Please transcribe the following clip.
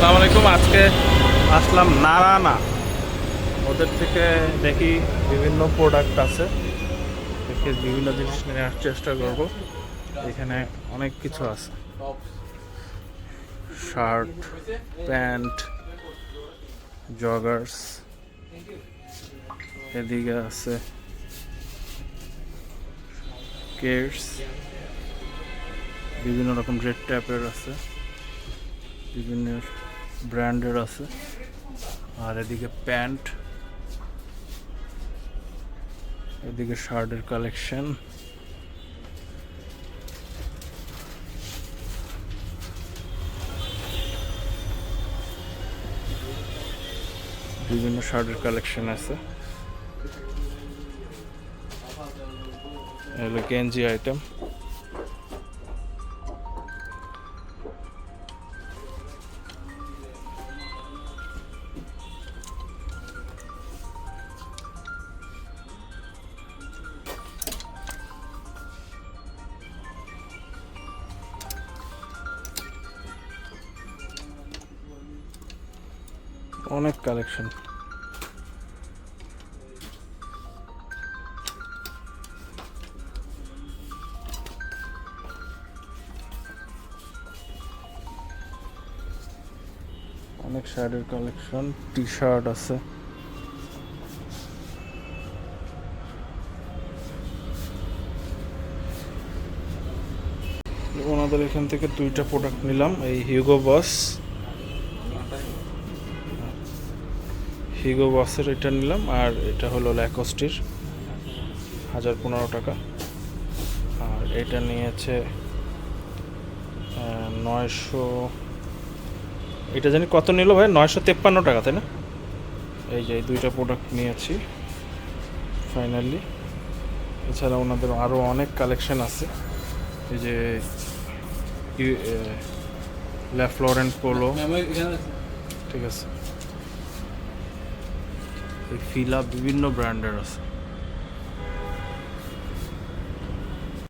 আসসালামু আলাইকুম, আজকে আসলাম নারানা ওদের থেকে দেখি বিভিন্ন প্রোডাক্ট আছে। দেখি বিভিন্ন জিনিস নেওয়ার চেষ্টা করব। এখানে অনেক কিছু আছে। শার্ট, প্যান্ট জগার্স এদিকে আছে কেটস বিভিন্ন রকম রেড ট্যাপের আছে। বিভিন্ন ব্র্যান্ডের আছে। আর এদিকে প্যান্ট, এদিকে শার্টের কালেকশন। বিভিন্ন শার্টের কালেকশন আছে। এগুলো গেঞ্জি আইটেম। অনেক কালেকশন। অনেক শার্টের কালেকশন টি শার্ট আছে। ওনাদের এখান থেকে দুইটা প্রোডাক্ট নিলাম, এই হিউগো বস হিগো বক্সের এটা নিলাম আর এটা হলো ল্যাকস্টির হাজার পনেরো টাকা। আর এটা নিয়েছে নয়শো এটা জানি কত নিল ভাই? নয়শো তেপ্পান্ন টাকা তাই না? এই যে এই দুইটা প্রোডাক্ট নিয়েছি ফাইনালি এছাড়া ওনাদের আরও অনেক কালেকশন আছে। এই যে ল্যাফ্লোরেন্ট পোলো ঠিক আছে। ফিলা বিভিন্ন ব্র্যান্ডের আছে।